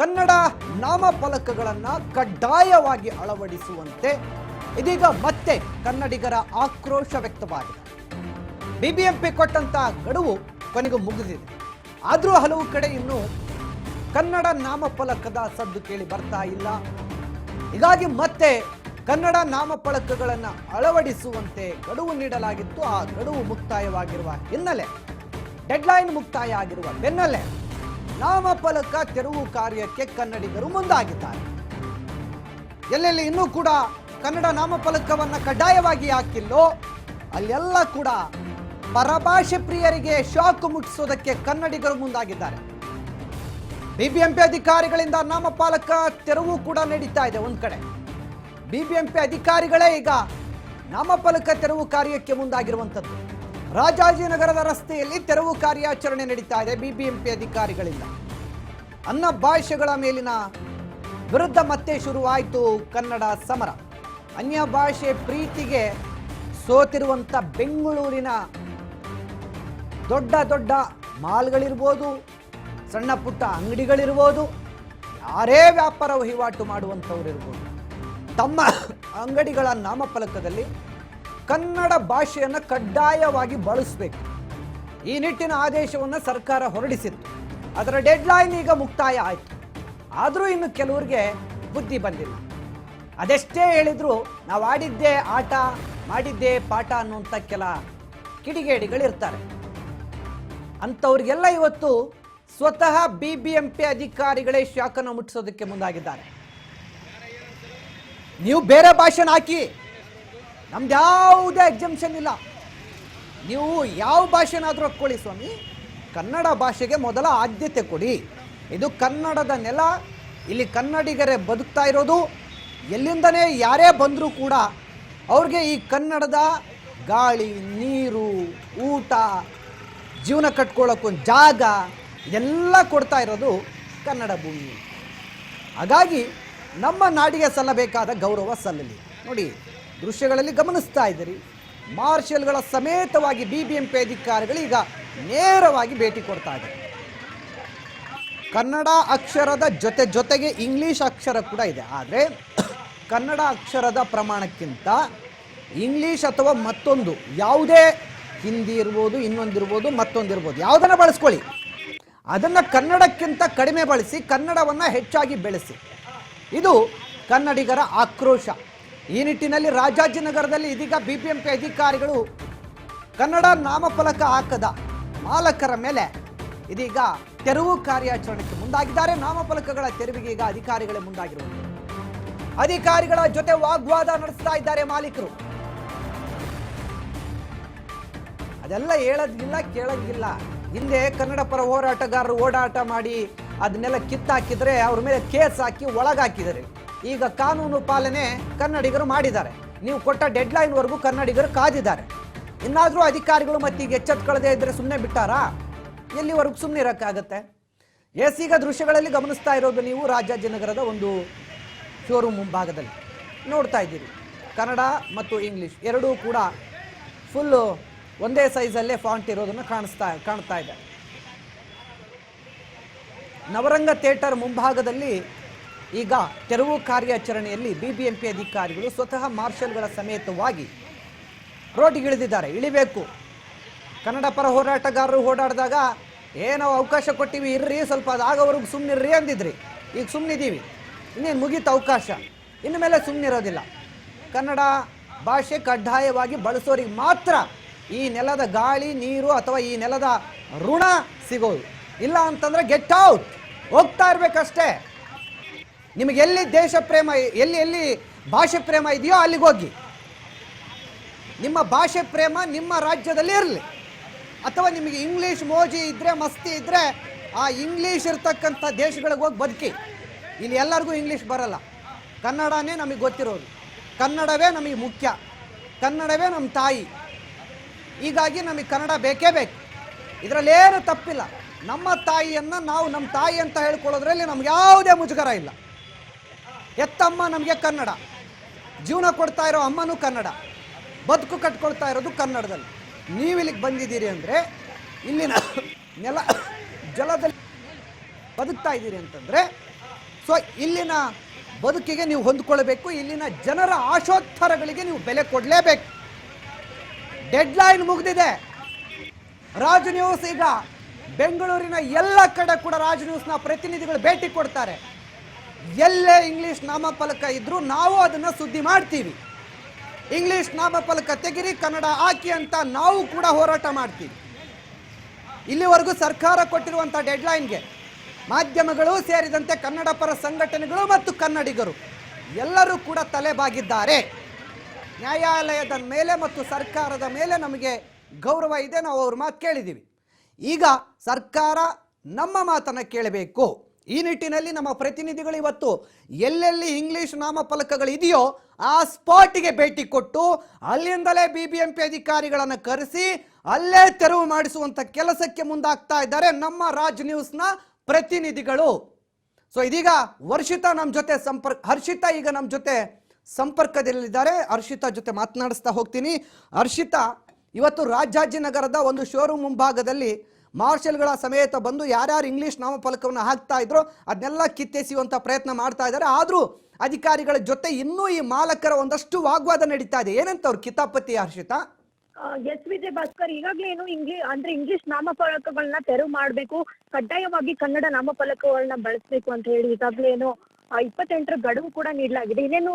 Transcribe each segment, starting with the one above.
ಕನ್ನಡ ನಾಮಫಲಕಗಳನ್ನು ಕಡ್ಡಾಯವಾಗಿ ಅಳವಡಿಸುವಂತೆ ಇದೀಗ ಮತ್ತೆ ಕನ್ನಡಿಗರ ಆಕ್ರೋಶ ವ್ಯಕ್ತವಾಗಿದೆ. ಬಿಬಿಎಂಪಿ ಕೊಟ್ಟಂತಹ ಗಡುವು ಕೊನೆಗೂ ಮುಗಿದಿದೆ. ಆದರೂ ಹಲವು ಕಡೆ ಇನ್ನು ಕನ್ನಡ ನಾಮಫಲಕದ ಸದ್ದು ಕೇಳಿ ಬರ್ತಾ ಇಲ್ಲ. ಹೀಗಾಗಿ ಮತ್ತೆ ಕನ್ನಡ ನಾಮಫಲಕಗಳನ್ನು ಅಳವಡಿಸುವಂತೆ ಗಡುವು ನೀಡಲಾಗಿತ್ತು. ಆ ಗಡುವು ಮುಕ್ತಾಯವಾಗಿರುವ ಹಿನ್ನೆಲೆ, ಡೆಡ್ಲೈನ್ ಮುಕ್ತಾಯ ಆಗಿರುವ ಬೆನ್ನಲ್ಲೇ ನಾಮಫಲಕ ತೆರವು ಕಾರ್ಯಕ್ಕೆ ಕನ್ನಡಿಗರು ಮುಂದಾಗಿದ್ದಾರೆ. ಎಲ್ಲೆಲ್ಲಿ ಇನ್ನೂ ಕೂಡ ಕನ್ನಡ ನಾಮಫಲಕವನ್ನು ಕಡ್ಡಾಯವಾಗಿ ಹಾಕಿಲ್ಲೋ, ಅಲ್ಲೆಲ್ಲ ಕೂಡ ಪರಭಾಷೆ ಪ್ರಿಯರಿಗೆ ಶಾಕ್ ಮುಟ್ಟಿಸೋದಕ್ಕೆ ಕನ್ನಡಿಗರು ಮುಂದಾಗಿದ್ದಾರೆ. ಬಿಬಿಎಂಪಿ ಅಧಿಕಾರಿಗಳಿಂದ ನಾಮಫಲಕ ತೆರವು ಕೂಡ ನಡೀತಾ ಇದೆ ಒಂದು ಕಡೆ. ಬಿಬಿಎಂಪಿ ಅಧಿಕಾರಿಗಳೇ ಈಗ ನಾಮಫಲಕ ತೆರವು ಕಾರ್ಯಕ್ಕೆ ಮುಂದಾಗಿರುವಂಥದ್ದು ರಾಜಾಜಿನಗರದ ರಸ್ತೆಯಲ್ಲಿ ತೆರವು ಕಾರ್ಯಾಚರಣೆ ನಡೀತಾ ಇದೆ ಬಿಬಿಎಂಪಿ ಅಧಿಕಾರಿಗಳಿಂದ. ಅನ್ನ ಭಾಷೆಗಳ ಮೇಲಿನ ವಿರುದ್ಧ ಮತ್ತೆ ಶುರುವಾಯಿತು ಕನ್ನಡ ಸಮರ. ಅನ್ಯ ಭಾಷೆ ಪ್ರೀತಿಗೆ ಸೋತಿರುವಂಥ ಬೆಂಗಳೂರಿನ ದೊಡ್ಡ ದೊಡ್ಡ ಮಾಲ್ಗಳಿರ್ಬೋದು, ಸಣ್ಣ ಪುಟ್ಟ ಅಂಗಡಿಗಳಿರ್ಬೋದು, ಯಾರೇ ವ್ಯಾಪಾರ ವಹಿವಾಟು ಮಾಡುವಂಥವ್ರು ಇರ್ಬೋದು ತಮ್ಮ ಅಂಗಡಿಗಳ ನಾಮಫಲಕದಲ್ಲಿ ಕನ್ನಡ ಭಾಷೆಯನ್ನು ಕಡ್ಡಾಯವಾಗಿ ಬಳಸಬೇಕು. ಈ ನಿಟ್ಟಿನ ಆದೇಶವನ್ನು ಸರ್ಕಾರ ಹೊರಡಿಸಿತ್ತು. ಅದರ ಡೆಡ್ಲೈನ್ ಈಗ ಮುಕ್ತಾಯ ಆಯಿತು. ಆದರೂ ಇನ್ನು ಕೆಲವರಿಗೆ ಬುದ್ಧಿ ಬಂದಿಲ್ಲ. ಅದೆಷ್ಟೇ ಹೇಳಿದ್ರು ನಾವು ಆಡಿದ್ದೇ ಆಟ, ಮಾಡಿದ್ದೇ ಪಾಠ ಅನ್ನುವಂಥ ಕೆಲ ಕಿಡಿಗೇಡಿಗಳಿರ್ತಾರೆ. ಅಂಥವ್ರಿಗೆಲ್ಲ ಇವತ್ತು ಸ್ವತಃ ಬಿ ಬಿ ಎಂ ಅಧಿಕಾರಿಗಳೇ ಶಾಖನ ಮುಟ್ಟಿಸೋದಕ್ಕೆ ಮುಂದಾಗಿದ್ದಾರೆ. ನೀವು ಬೇರೆ ಭಾಷೆನ ಹಾಕಿ ನಮ್ದು ಯಾವುದೇ ಎಕ್ಸಂಪ್ಷನ್ ಇಲ್ಲ. ನೀವು ಯಾವ ಭಾಷೆನಾದರೂ ಹಾಕ್ಕೊಳ್ಳಿ ಸ್ವಾಮಿ. ಕನ್ನಡ ಭಾಷೆಗೆ ಮೊದಲ ಆದ್ಯತೆ ಕೊಡಿ. ಇದು ಕನ್ನಡದ ನೆಲ. ಇಲ್ಲಿ ಕನ್ನಡಿಗರೇ ಬದುಕ್ತಾ ಇರೋದು. ಎಲ್ಲಿಂದನೇ ಯಾರೇ ಬಂದರೂ ಕೂಡ ಅವ್ರಿಗೆ ಈ ಕನ್ನಡದ ಗಾಳಿ, ನೀರು, ಊಟ, ಜೀವನ ಕಟ್ಕೊಳ್ಳೋಕ್ಕೊಂದು ಜಾಗ ಎಲ್ಲ ಕೊಡ್ತಾ ಇರೋದು ಕನ್ನಡ ಭೂಮಿ. ಹಾಗಾಗಿ ನಮ್ಮ ನಾಡಿಗೆ ಸಲ್ಲಬೇಕಾದ ಗೌರವ ಸಲ್ಲಲಿ. ನೋಡಿ ದೃಶ್ಯಗಳಲ್ಲಿ ಗಮನಿಸ್ತಾ ಇದ್ದೀರಿ. ಮಾರ್ಷಲ್ಗಳ ಸಮೇತವಾಗಿ ಬಿ ಬಿ ಎಂ ಪಿ ಅಧಿಕಾರಿಗಳು ಈಗ ನೇರವಾಗಿ ಭೇಟಿ ಕೊಡ್ತಾ ಇದ್ದಾರೆ. ಕನ್ನಡ ಅಕ್ಷರದ ಜೊತೆ ಜೊತೆಗೆ ಇಂಗ್ಲೀಷ್ ಅಕ್ಷರ ಕೂಡ ಇದೆ. ಆದರೆ ಕನ್ನಡ ಅಕ್ಷರದ ಪ್ರಮಾಣಕ್ಕಿಂತ ಇಂಗ್ಲೀಷ್ ಅಥವಾ ಮತ್ತೊಂದು, ಯಾವುದೇ ಹಿಂದಿ ಇರ್ಬೋದು ಇನ್ನೊಂದಿರ್ಬೋದು ಮತ್ತೊಂದಿರ್ಬೋದು ಯಾವುದನ್ನು ಬಳಸ್ಕೊಳ್ಳಿ. ಅದನ್ನು ಕನ್ನಡಕ್ಕಿಂತ ಕಡಿಮೆ ಬಳಸಿ, ಕನ್ನಡವನ್ನು ಹೆಚ್ಚಾಗಿ ಬೆಳೆಸಿ. ಇದು ಕನ್ನಡಿಗರ ಆಕ್ರೋಶ. ಈ ನಿಟ್ಟಿನಲ್ಲಿ ರಾಜಾಜಿನಗರದಲ್ಲಿ ಇದೀಗ ಬಿಬಿಎಂಪಿ ಅಧಿಕಾರಿಗಳು ಕನ್ನಡ ನಾಮಫಲಕ ಹಾಕದ ಮಾಲಕರ ಮೇಲೆ ಇದೀಗ ತೆರವು ಕಾರ್ಯಾಚರಣೆಗೆ ಮುಂದಾಗಿದ್ದಾರೆ. ನಾಮಫಲಕಗಳ ತೆರವಿಗೆ ಈಗ ಅಧಿಕಾರಿಗಳೇ ಮುಂದಾಗಿರುವುದು ಅಧಿಕಾರಿಗಳ ಜೊತೆ ವಾಗ್ವಾದ ನಡೆಸ್ತಾ ಇದ್ದಾರೆ ಮಾಲೀಕರು. ಅದೆಲ್ಲ ಹೇಳೋದಿಲ್ಲ, ಕೇಳೋದಿಲ್ಲ. ಹಿಂದೆ ಕನ್ನಡ ಪರ ಹೋರಾಟಗಾರರು ಓಡಾಟ ಮಾಡಿ ಅದನ್ನೆಲ್ಲ ಕಿತ್ತಾಕಿದ್ರೆ ಅವ್ರ ಮೇಲೆ ಕೇಸ್ ಹಾಕಿ ಒಳಗಾಕಿದ್ದಾರೆ. ಈಗ ಕಾನೂನು ಪಾಲನೆ ಕನ್ನಡಿಗರು ಮಾಡಿದ್ದಾರೆ. ನೀವು ಕೊಟ್ಟ ಡೆಡ್ ಡೆಡ್ಲೈನ್ವರೆಗೂ ಕನ್ನಡಿಗರು ಕಾದಿದ್ದಾರೆ. ಇನ್ನಾದರೂ ಅಧಿಕಾರಿಗಳು ಮತ್ತೀಗ ಎಚ್ಚೆತ್ಕೊಳ್ಳದೆ ಇದ್ದರೆ ಸುಮ್ಮನೆ ಬಿಟ್ಟಾರಾ? ಎಲ್ಲಿವರೆಗೂ ಸುಮ್ಮನೆ ಇರೋಕ್ಕಾಗತ್ತೆ? ಎಸ್ ಈಗ ದೃಶ್ಯಗಳಲ್ಲಿ ಗಮನಿಸ್ತಾ ಇರೋದು ನೀವು ರಾಜಾಜಿನಗರದ ಒಂದು ಶೋರೂಮ್ ಮುಂಭಾಗದಲ್ಲಿ. ನೋಡ್ತಾ ಇದ್ದೀರಿ. ಕನ್ನಡ ಮತ್ತು ಇಂಗ್ಲೀಷ್ ಎರಡೂ ಕೂಡ ಫುಲ್ಲು ಒಂದೇ ಸೈಜಲ್ಲೇ ಫಾಂಟ್ ಇರೋದನ್ನು ಕಾಣಿಸ್ತಾ, ಕಾಣ್ತಾ ಇದೆ. ನವರಂಗ ಥಿಯೇಟರ್ ಮುಂಭಾಗದಲ್ಲಿ ಈಗ ತೆರವು ಕಾರ್ಯಾಚರಣೆಯಲ್ಲಿ ಬಿಬಿಎಂಪಿ ಅಧಿಕಾರಿಗಳು ಸ್ವತಃ ಮಾರ್ಷಲ್ಗಳ ಸಮೇತವಾಗಿ ರೋಡ್ಗಿಳಿದಿದ್ದಾರೆ ಇಳಿಬೇಕು. ಕನ್ನಡ ಪರ ಹೋರಾಟಗಾರರು ಓಡಾಡಿದಾಗ ಏನೋ ಅವಕಾಶ ಕೊಟ್ಟಿವಿ, ಇರ್ರಿ, ಸ್ವಲ್ಪ ಅದಾಗವರೆಗೂ ಸುಮ್ಮನಿರ್ರಿ ಅಂದಿದ್ರಿ. ಈಗ ಸುಮ್ಮನಿದ್ದೀವಿ ಇನ್ನೇನು ಮುಗೀತು ಅವಕಾಶ? ಇನ್ನು ಮೇಲೆ ಸುಮ್ಮನಿರೋದಿಲ್ಲ ಕನ್ನಡ ಭಾಷೆ ಕಡ್ಡಾಯವಾಗಿ ಬಳಸೋರಿಗೆ ಮಾತ್ರ ಈ ನೆಲದ ಗಾಳಿ, ನೀರು ಅಥವಾ ಈ ನೆಲದ ಋಣ ಸಿಗೋದು. ಇಲ್ಲ ಅಂತಂದ್ರೆ ಗೆಟ್ ಔಟ್ ಹೋಗ್ತಾ ಇರ್ಬೇಕಷ್ಟೇ. ನಿಮಗೆ ಎಲ್ಲಿ ದೇಶ ಪ್ರೇಮ ಎಲ್ಲಿ ಎಲ್ಲಿ ಭಾಷೆ ಪ್ರೇಮ ಇದೆಯೋ ಅಲ್ಲಿಗೆ ಹೋಗಿ. ನಿಮ್ಮ ಭಾಷೆ ಪ್ರೇಮ ನಿಮ್ಮ ರಾಜ್ಯದಲ್ಲಿ ಇರಲಿ. ಅಥವಾ ನಿಮಗೆ ಇಂಗ್ಲೀಷ್ ಮೋಜಿ ಇದ್ದರೆ ಮಸ್ತಿ ಇದ್ದರೆ ಆ ಇಂಗ್ಲೀಷ್ ಇರ್ತಕ್ಕಂಥ ದೇಶಗಳಿಗೆ ಹೋಗಿ ಬದುಕಿ. ಇಲ್ಲಿ ಎಲ್ಲರಿಗೂ ಇಂಗ್ಲೀಷ್ ಬರಲ್ಲ. ಕನ್ನಡನೇ ನಮಗೆ ಗೊತ್ತಿರೋದು. ಕನ್ನಡವೇ ನಮಗೆ ಮುಖ್ಯ. ಕನ್ನಡವೇ ನಮ್ಮ ತಾಯಿ. ಹೀಗಾಗಿ ನಮಗೆ ಕನ್ನಡ ಬೇಕೇ ಬೇಕು. ಇದರಲ್ಲೇನು ತಪ್ಪಿಲ್ಲ. ನಮ್ಮ ತಾಯಿಯನ್ನು ನಾವು ನಮ್ಮ ತಾಯಿ ಅಂತ ಹೇಳ್ಕೊಳ್ಳೋದ್ರಲ್ಲಿ ನಮ್ಗೆ ಯಾವುದೇ ಮುಜುಗರ ಇಲ್ಲ. ಎತ್ತಮ್ಮ ನಮಗೆ ಕನ್ನಡ. ಜೀವನ ಕೊಡ್ತಾ ಇರೋ ಅಮ್ಮನೂ ಕನ್ನಡ. ಬದುಕು ಕಟ್ಕೊಳ್ತಾ ಇರೋದು ಕನ್ನಡದಲ್ಲಿ. ನೀವು ಇಲ್ಲಿಗೆ ಬಂದಿದ್ದೀರಿ ಅಂದರೆ ಇಲ್ಲಿನ ನೆಲ ಜಲದಲ್ಲಿ ಬದುಕ್ತಾ ಇದ್ದೀರಿ ಅಂತಂದರೆ, ಸೊ ಇಲ್ಲಿನ ಬದುಕಿಗೆ ನೀವು ಹೊಂದ್ಕೊಳ್ಬೇಕು, ಇಲ್ಲಿನ ಜನರ ಆಶೋತ್ತರಗಳಿಗೆ ನೀವು ಬೆಲೆ ಕೊಡಲೇಬೇಕು. ಡೆಡ್ಲೈನ್ ಮುಗಿದಿದೆ. ರಾಜ್ ನ್ಯೂಸ್ ಈಗ ಬೆಂಗಳೂರಿನ ಎಲ್ಲ ಕಡೆ ಕೂಡ ರಾಜ್ ನ್ಯೂಸ್ನ ಪ್ರತಿನಿಧಿಗಳು ಭೇಟಿ ಕೊಡ್ತಾರೆ. ಎಲ್ಲೇ ಇಂಗ್ಲಿಷ್ ನಾಮಫಲಕ ಇದ್ದರೂ ನಾವು ಅದನ್ನ ಸುದ್ದಿ ಮಾಡ್ತೀವಿ. ಇಂಗ್ಲಿಷ್ ನಾಮಫಲಕ ತೆಗಿರಿ, ಕನ್ನಡ ಹಾಕಿ ಅಂತ ನಾವು ಕೂಡ ಹೋರಾಟ ಮಾಡ್ತೀವಿ. ಇಲ್ಲಿವರೆಗೂ ಸರ್ಕಾರ ಕೊಟ್ಟಿರುವಂಥ ಡೆಡ್ಲೈನ್ಗೆ ಮಾಧ್ಯಮಗಳು ಸೇರಿದಂತೆ ಕನ್ನಡ ಪರ ಸಂಘಟನೆಗಳು ಮತ್ತು ಕನ್ನಡಿಗರು ಎಲ್ಲರೂ ಕೂಡ ತಲೆಬಾಗಿದ್ದಾರೆ. ನ್ಯಾಯಾಲಯದ ಮೇಲೆ ಮತ್ತು ಸರ್ಕಾರದ ಮೇಲೆ ನಮಗೆ ಗೌರವ ಇದೆ, ನಾವು ಅವ್ರ ಮಾತು ಕೇಳಿದ್ದೀವಿ. ಈಗ ಸರ್ಕಾರ ನಮ್ಮ ಮಾತನ್ನು ಕೇಳಬೇಕು. ಈ ನಿಟ್ಟಿನಲ್ಲಿ ನಮ್ಮ ಪ್ರತಿನಿಧಿಗಳು ಇವತ್ತು ಎಲ್ಲೆಲ್ಲಿ ಇಂಗ್ಲಿಷ್ ನಾಮಫಲಕಗಳಿದೆಯೋ ಆ ಸ್ಪಾಟಿಗೆ ಭೇಟಿ ಕೊಟ್ಟು ಅಲ್ಲಿಂದಲೇ ಬಿ ಬಿ ಎಂ ಅಧಿಕಾರಿಗಳನ್ನು ಕರೆಸಿ ಅಲ್ಲೇ ತೆರವು ಮಾಡಿಸುವಂಥ ಕೆಲಸಕ್ಕೆ ಮುಂದಾಗ್ತಾ ಇದ್ದಾರೆ ನಮ್ಮ ರಾಜ್ ನ್ಯೂಸ್ನ ಪ್ರತಿನಿಧಿಗಳು. ಸೊ ಇದೀಗ ವರ್ಷಿತಾ ನಮ್ಮ ಜೊತೆ ಸಂಪರ್ಕ, ಹರ್ಷಿತಾ ಈಗ ನಮ್ಮ ಜೊತೆ ಸಂಪರ್ಕದಲ್ಲಿದ್ದಾರೆ. ಹರ್ಷಿತಾ ಜೊತೆ ಮಾತನಾಡಿಸ್ತಾ ಹೋಗ್ತೀನಿ. ಹರ್ಷಿತಾ, ಇವತ್ತು ರಾಜಾಜಿನಗರದ ಒಂದು ಶೋರೂಮ್ ಮುಂಭಾಗದಲ್ಲಿ ಮಾರ್ಷಲ್ಗಳ ಸಮೇತ ಬಂದು ಯಾರ್ಯಾರು ಇಂಗ್ಲಿಷ್ ನಾಮಫಲಕವನ್ನು ಹಾಕ್ತಾ ಇದ್ರೋ ಅದನ್ನೆಲ್ಲ ಕಿತ್ತೆಸೆಯುವಂಥ ಪ್ರಯತ್ನ ಮಾಡ್ತಾ ಇದ್ದಾರೆ. ಆದರೂ ಅಧಿಕಾರಿಗಳ ಜೊತೆ ಇನ್ನೂ ಈ ಮಾಲಕರ ಒಂದಷ್ಟು ವಾಗ್ವಾದ ನಡೀತಾ ಇದೆ. ಏನಂತ ಅವ್ರು ಕಿತಾಪತಿ ಹರ್ಷಿತಾ? ಎಸ್ ವಿಜಯ್ ಭಾಸ್ಕರ್ ಈಗಾಗಲೇ ಏನು ಇಂಗ್ಲಿ, ಅಂದ್ರೆ ಇಂಗ್ಲಿಷ್ ನಾಮಫಲಕಗಳನ್ನ ತೆರವು ಮಾಡಬೇಕು, ಕಡ್ಡಾಯವಾಗಿ ಕನ್ನಡ ನಾಮಫಲಕಗಳನ್ನ ಬಳಸಬೇಕು ಅಂತ ಹೇಳಿ ಈಗಾಗಲೇ ಏನು ಇಪ್ಪತ್ತೆಂಟರ ಗಡುವು ಕೂಡ ನೀಡಲಾಗಿದೆ. ಇನ್ನೇನು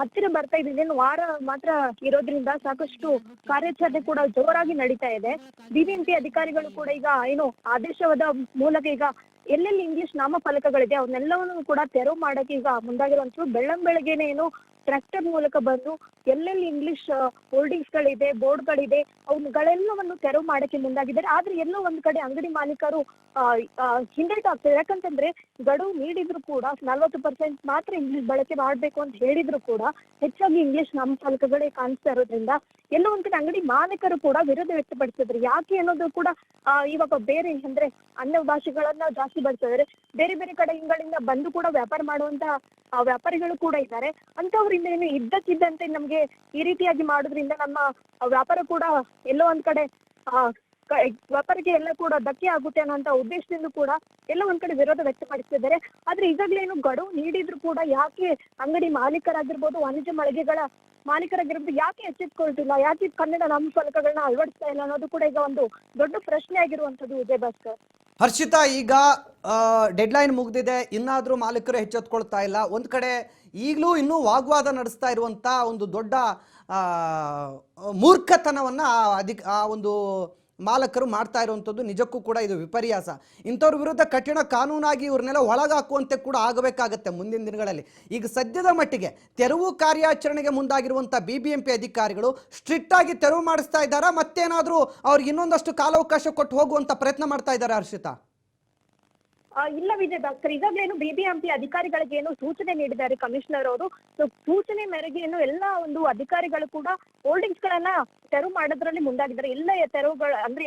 ಹತ್ತಿರ ಬರ್ತಾ ಇದೆ. ಇನ್ನೇನು ವಾರ ಮಾತ್ರ ಇರೋದ್ರಿಂದ ಸಾಕಷ್ಟು ಕಾರ್ಯಾಚರಣೆ ಕೂಡ ಜೋರಾಗಿ ನಡೀತಾ ಇದೆ. ಬಿಬಿಎಂಪಿ ಅಧಿಕಾರಿಗಳು ಕೂಡ ಈಗ, ಏನು, ಆದೇಶವಾದ ಮೂಲಕ ಈಗ ಎಲ್ಲೆಲ್ಲಿ ಇಂಗ್ಲಿಷ್ ನಾಮಫಲಕಗಳಿದೆ ಅವನ್ನೆಲ್ಲವನ್ನು ಕೂಡ ತೆರವು ಮಾಡಕ್ಕೆ ಈಗ ಮುಂದಾಗಿರುವಂತದ್ದು ಬೆಳ್ಳಂ ಬೆಳಗ್ಗೆನೆ ಏನು ಟ್ರ್ಯಾಕ್ಟರ್ ಮೂಲಕ ಬಂದು ಎಲ್ಲೆಲ್ಲಿ ಇಂಗ್ಲಿಷ್ ಹೋರ್ಡಿಂಗ್ಸ್ ಗಳಿದೆ ಬೋರ್ಡ್ ಗಳಿದೆ ಅವುಗಳೆಲ್ಲವನ್ನು ತೆರವು ಮಾಡಕ್ಕೆ ಮುಂದಾಗಿದ್ದಾರೆ. ಆದ್ರೆ ಎಲ್ಲೋ ಒಂದ್ ಕಡೆ ಅಂಗಡಿ ಮಾಲೀಕರು ಹಿಂದೇಟು ಆಗ್ತಾರೆ. ಯಾಕಂತಂದ್ರೆ ಗಡುವು ನೀಡಿದ್ರು ಕೂಡ ನಲ್ವತ್ತು ಪರ್ಸೆಂಟ್ ಮಾತ್ರ ಇಂಗ್ಲಿಷ್ ಬಳಕೆ ಮಾಡ್ಬೇಕು ಅಂತ ಹೇಳಿದ್ರು ಕೂಡ ಹೆಚ್ಚಾಗಿ ಇಂಗ್ಲಿಷ್ ನಮ್ಮ ಫಲಕಗಳೇ ಕಾಣಿಸ್ತಾ ಇರೋದ್ರಿಂದ ಎಲ್ಲೋ ಒಂದ್ ಕಡೆ ಅಂಗಡಿ ಮಾಲೀಕರು ಕೂಡ ವಿರೋಧ ವ್ಯಕ್ತಪಡಿಸಿದ್ರು ಯಾಕೆ ಅನ್ನೋದು ಕೂಡ ಇವಾಗ ಬೇರೆ ಅಂದ್ರೆ ಅನ್ಯ ಭಾಷೆಗಳನ್ನ ಜಾಸ್ತಿ ಬಳಸಿದ್ದಾರೆ ಬೇರೆ ಬೇರೆ ಕಡೆಗಳಿಂದ ಬಂದು ಕೂಡ ವ್ಯಾಪಾರ ಮಾಡುವಂತ ವ್ಯಾಪಾರಿಗಳು ಕೂಡ ಇದ್ದಾರೆ. ಅಂತವರಿಂದ ಏನು ಇದ್ದಕ್ಕಿದ್ದಂತೆ ನಮ್ಗೆ ಈ ರೀತಿಯಾಗಿ ಮಾಡೋದ್ರಿಂದ ನಮ್ಮ ವ್ಯಾಪಾರ ಕೂಡ ಎಲ್ಲೋ ಒಂದ್ ಕಡೆ ವ್ಯಾಪಾರಕ್ಕೆ ಎಲ್ಲ ಕೂಡ ಧಕ್ಕೆ ಆಗುತ್ತೆ ಅನ್ನೋಂತ ಉದ್ದೇಶದಿಂದ ಕೂಡ ಎಲ್ಲ ಒಂದ್ ಕಡೆ ವಿರೋಧ ವ್ಯಕ್ತಪಡಿಸಿದ್ದಾರೆ ಆದ್ರೆ ಈಗಾಗಲೇ ಏನು ಗಡುವು ನೀಡಿದ್ರು ಕೂಡ ಯಾಕೆ ಅಂಗಡಿ ಮಾಲೀಕರಾಗಿರ್ಬೋದು, ವಾಣಿಜ್ಯ ಮಳಿಗೆಗಳ ಮಾಲೀಕರಾಗಿರ್ಬೋದು ಯಾಕೆ ಎಚ್ಚೆತ್ಕೊಳ್ತಿಲ್ಲ? ಯಾಕೆ ಕನ್ನಡ ನಾಮಫಲಕಗಳನ್ನ ಅಳವಡಿಸ್ತಾ ಇಲ್ಲ ಅನ್ನೋದು ಕೂಡ ಈಗ ಒಂದು ದೊಡ್ಡ ಪ್ರಶ್ನೆ ಆಗಿರುವಂತದ್ದು ವಿಜಯ್ ಭಾಸ್ಕರ್ ಹರ್ಷಿತಾ, ಈಗ ಡೆಡ್ಲೈನ್ ಮುಗ್ದಿದೆ, ಇನ್ನಾದರೂ ಮಾಲೀಕರು ಹೆಚ್ಚೆತ್ಕೊಳ್ತಾ ಇಲ್ಲ. ಒಂದು ಕಡೆ ಈಗಲೂ ಇನ್ನೂ ವಾಗ್ವಾದ ನಡೆಸ್ತಾ ಇರುವಂಥ ಒಂದು ದೊಡ್ಡ ಮೂರ್ಖತನವನ್ನು ಅಧಿಕ, ಆ, ಒಂದು ಮಾಲಕರು ಮಾಡ್ತಾ ಇರುವಂಥದ್ದು ನಿಜಕ್ಕೂ ಕೂಡ ಇದು ವಿಪರ್ಯಾಸ. ಇಂಥವ್ರ ವಿರುದ್ಧ ಕಠಿಣ ಕಾನೂನಾಗಿ ಇವ್ರನ್ನೆಲ್ಲ ಒಳಗಾಕುವಂತೆ ಕೂಡ ಆಗಬೇಕಾಗತ್ತೆ ಮುಂದಿನ ದಿನಗಳಲ್ಲಿ. ಈಗ ಸದ್ಯದ ಮಟ್ಟಿಗೆ ತೆರವು ಕಾರ್ಯಾಚರಣೆಗೆ ಮುಂದಾಗಿರುವಂಥ ಬಿ ಬಿ ಎಂ ಪಿ ಅಧಿಕಾರಿಗಳು ಸ್ಟ್ರಿಕ್ಟ್ ಆಗಿ ತೆರವು ಮಾಡಿಸ್ತಾ ಇದ್ದಾರಾ? ಮತ್ತೇನಾದರೂ ಅವ್ರಿಗೆ ಇನ್ನೊಂದಷ್ಟು ಕಾಲಾವಕಾಶ ಕೊಟ್ಟು ಹೋಗುವಂಥ ಪ್ರಯತ್ನ ಮಾಡ್ತಾ ಇದ್ದಾರೆ ಹರ್ಷಿತಾ? ಇಲ್ಲ ವಿಜಯ್ ಭಾಸ್ಕರ್ ಈಗಾಗಲೇನು ಬಿಬಿಎಂಪಿ ಅಧಿಕಾರಿಗಳಿಗೆ ಏನು ಸೂಚನೆ ನೀಡಿದ್ದಾರೆ ಕಮಿಷನರ್ ಅವರು. ಸೊ ಸೂಚನೆ ಮೇರೆಗೆ ಏನು ಎಲ್ಲ ಒಂದು ಅಧಿಕಾರಿಗಳು ಕೂಡ ಹೋಲ್ಡಿಂಗ್ಸ್ ಗಳನ್ನ ತೆರವು ಮಾಡೋದ್ರಲ್ಲಿ ಮುಂದಾಗಿದ್ದಾರೆ. ಎಲ್ಲ ತೆರವುಗಳು ಅಂದ್ರೆ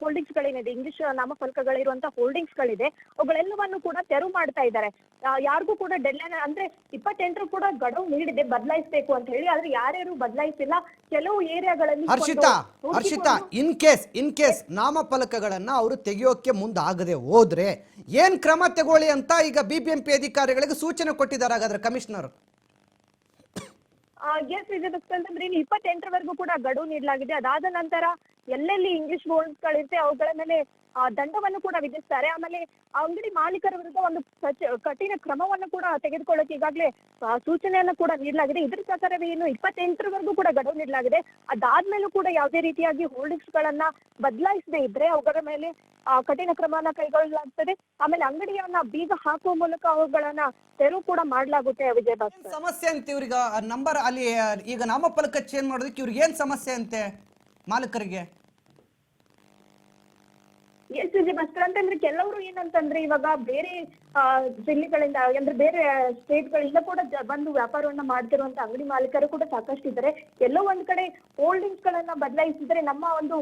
ಹೋಲ್ಡಿಂಗ್ಸ್ ಗಳೇನಿದೆ ಇಂಗ್ಲಿಷ್ ನಾಮಫಲಕಗಳಿರುವಂತಹ ಹೋಲ್ಡಿಂಗ್ಸ್ ಗಳಿದೆ ಅವುಗಳೆಲ್ಲವನ್ನು ಕೂಡ ತೆರವು ಮಾಡ್ತಾ ಇದ್ದಾರೆ. ಯಾರಿಗೂ ಕೂಡ ಡೆಡ್ಲೈನ್ ಅಂದ್ರೆ ಇಪ್ಪತ್ತೆಂಟರು ಕೂಡ ಗಡುವು ನೀಡಿದೆ ಬದಲಾಯಿಸಬೇಕು ಅಂತ ಹೇಳಿ. ಆದ್ರೆ ಯಾರ್ಯಾರು ಬದಲಾಯಿಸಿಲ್ಲ ಕೆಲವು ಏರಿಯಾಗಳಲ್ಲಿ Harshitha Harshitha in case in case ನಾಮಫಲಕಗಳನ್ನ ಅವರು ತೆಗೆಯೋಕೆ ಮುಂದಾಗದೆ ಹೋದ್ರೆ ಏನ್ ಕ್ರಮ ತಗೊಳ್ಳಿ ಅಂತ ಈಗ ಬಿಬಿಎಂಪಿ ಅಧಿಕಾರಿಗಳಿಗೆ ಸೂಚನೆ ಕೊಟ್ಟಿದ್ದಾರೆ, ಹಾಗಾದ್ರೆ ಕಮಿಷನರ್. ಎಸ್ ಇಪ್ಪತ್ತೆಂಟರವರೆಗೂ ಕೂಡ ಗಡುವು ನೀಡಲಾಗಿದೆ. ಅದಾದ ನಂತರ ಎಲ್ಲೆಲ್ಲಿ ಇಂಗ್ಲಿಷ್ ಬೋರ್ಡ್ಸ್ ಗಳಿರುತ್ತೆ ಅವುಗಳ ಮೇಲೆ ದಂಡವನ್ನು ಕೂಡ ವಿಧಿಸ್ತಾರೆ. ಆಮೇಲೆ ಅಂಗಡಿ ಮಾಲೀಕರ ವಿರುದ್ಧ ಒಂದು ಕಠಿಣ ಕ್ರಮವನ್ನು ಕೂಡ ತೆಗೆದುಕೊಳ್ಳಕ್ಕೆ ಈಗಾಗಲೇ ಸೂಚನೆಯನ್ನು ಕೂಡ ನೀಡಲಾಗಿದೆ. ಇದ್ರ ಪ್ರಕಾರವೇ ಇನ್ನು ಇಪ್ಪತ್ತೆಂಟರವರೆಗೂ ಕೂಡ ಗಡುವು ನೀಡಲಾಗಿದೆ. ಅದಾದ್ಮೇಲೂ ಕೂಡ ಯಾವುದೇ ರೀತಿಯಾಗಿ ಹೋಲ್ಡಿಂಗ್ಸ್ ಗಳನ್ನ ಬದಲಾಯಿಸದೇ ಇದ್ರೆ ಅವುಗಳ ಮೇಲೆ ಆ, ಕಠಿಣ ಕ್ರಮವನ್ನ ಕೈಗೊಳ್ಳಲಾಗ್ತದೆ. ಆಮೇಲೆ ಅಂಗಡಿಯನ್ನ ಬೀಗ ಹಾಕುವ ಮೂಲಕ ಅವುಗಳನ್ನ ತೆರವು ಕೂಡ ಮಾಡಲಾಗುತ್ತೆ ವಿಜಯ ಸಮಸ್ಯೆ ಅಂತ ಇವ್ರಿಗೆ? ನಂಬರ್ ಅಲ್ಲಿ ಈಗ ನಾಮಫಲಕ ಚೇಂಜ್ ಮಾಡೋದಕ್ಕೆ ಇವ್ರಿಗೆ ಏನ್ ಸಮಸ್ಯೆ ಅಂತೆ ಮಾಲಕರಿಗೆ? ಎಸ್ ವಿಜಯ್ ಭಾಸ್ಕರ್ ಅಂತಂದ್ರೆ ಕೆಲವರು ಏನಂತಂದ್ರೆ ಇವಾಗ ಬೇರೆ ಜಿಲ್ಲೆಗಳಿಂದ, ಅಂದ್ರೆ ಬೇರೆ ಸ್ಟೇಟ್ ಗಳಿಂದ ಕೂಡ ಬಂದು ವ್ಯಾಪಾರವನ್ನ ಮಾಡ್ತಿರುವಂತ ಅಂಗಡಿ ಮಾಲೀಕರು ಕೂಡ ಸಾಕಷ್ಟು ಇದ್ದಾರೆ ಎಲ್ಲೋ ಒಂದ್ ಕಡೆ ಹೋಲ್ಡಿಂಗ್ಸ್ ಗಳನ್ನ ಬದಲಾಯಿಸಿದ್ರೆ ನಮ್ಮ ಒಂದು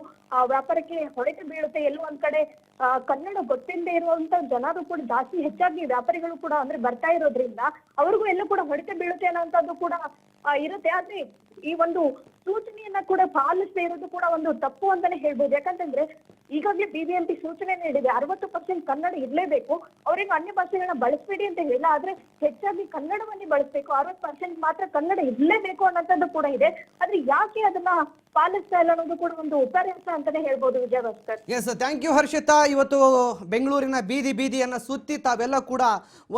ವ್ಯಾಪಾರಕ್ಕೆ ಹೊಡೆತ ಬೀಳುತ್ತೆ. ಎಲ್ಲೋ ಒಂದ್ ಕಡೆ ಕನ್ನಡ ಗೊತ್ತಿಲ್ಲದೆ ಇರುವಂತ ಜನರು ಕೂಡ ಜಾಸ್ತಿ ಹೆಚ್ಚಾಗಿ ವ್ಯಾಪಾರಿಗಳು ಕೂಡ ಅಂದ್ರೆ ಬರ್ತಾ ಇರೋದ್ರಿಂದ ಅವ್ರಿಗೂ ಎಲ್ಲೂ ಕೂಡ ಹೊಡೆತ ಬೀಳುತ್ತೆ ಅನ್ನೋಂಥದ್ದು ಕೂಡ ಇರುತ್ತೆ. ಆದ್ರೆ ಈ ಒಂದು ಸೂಚನೆಯನ್ನ ಕೂಡ ಪಾಲಿಸದೇ ಇರೋದು ಕೂಡ ಒಂದು ತಪ್ಪು ಅಂತಾನೆ ಹೇಳ್ಬೋದು. ಯಾಕಂತಂದ್ರೆ ಈಗಾಗಲೇ ಬಿಬಿಎಂಪಿ ಸೂಚನೆ ನೀಡಿದೆ. ಅರವತ್ತು ಪರ್ಸೆಂಟ್ ಕನ್ನಡ ಇರಲೇಬೇಕು. ಅವರಿಗೆ ಅನ್ಯ ಭಾಷೆಗಳನ್ನ ಬಳಸಬೇಡಿ ಅಂತ ಹೇಳಿಲ್ಲ. ಆದ್ರೆ ಹೆಚ್ಚಾಗಿ ಕನ್ನಡವನ್ನೇ ಬಳಸಬೇಕು. ಅರವತ್ತು ಪರ್ಸೆಂಟ್ ಮಾತ್ರ ಕನ್ನಡ ಇರಲೇಬೇಕು ಅನ್ನೋಂಥದ್ದು ಕೂಡ ಇದೆ. ಆದ್ರೆ ಯಾಕೆ ಅದನ್ನ ಪಾಲಿಸ್ತಾ ಇಲ್ಲ ಕೂಡ ಒಂದು ಉಪರಸ ಅಂತಾನೆ ಹೇಳ್ಬೋದು Vijaya Bhaskar yes thank you Harshitha. ಇವತ್ತು ಬೆಂಗಳೂರಿನ ಬೀದಿ ಬೀದಿಯನ್ನು ಸುತ್ತಿ ತಾವೆಲ್ಲ ಕೂಡ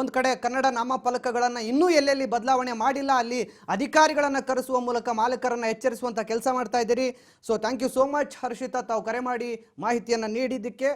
ಒಂದು ಕಡೆ ಕನ್ನಡ ನಾಮಫಲಕಗಳನ್ನು ಇನ್ನೂ ಎಲ್ಲೆಲ್ಲಿ ಬದಲಾವಣೆ ಮಾಡಿಲ್ಲ, ಅಲ್ಲಿ ಅಧಿಕಾರಿಗಳನ್ನು ಕರೆಸುವ ಮೂಲಕ ಮಾಲೀಕರನ್ನ ಎಚ್ಚರಿಸುವಂಥ ಕೆಲಸ ಮಾಡ್ತಾ ಇದ್ದೀರಿ. So thank you so much Harshitha. ತಾವು ಕರೆ ಮಾಡಿ ಮಾಹಿತಿಯನ್ನು ನೀಡಿದ್ದಕ್ಕೆ.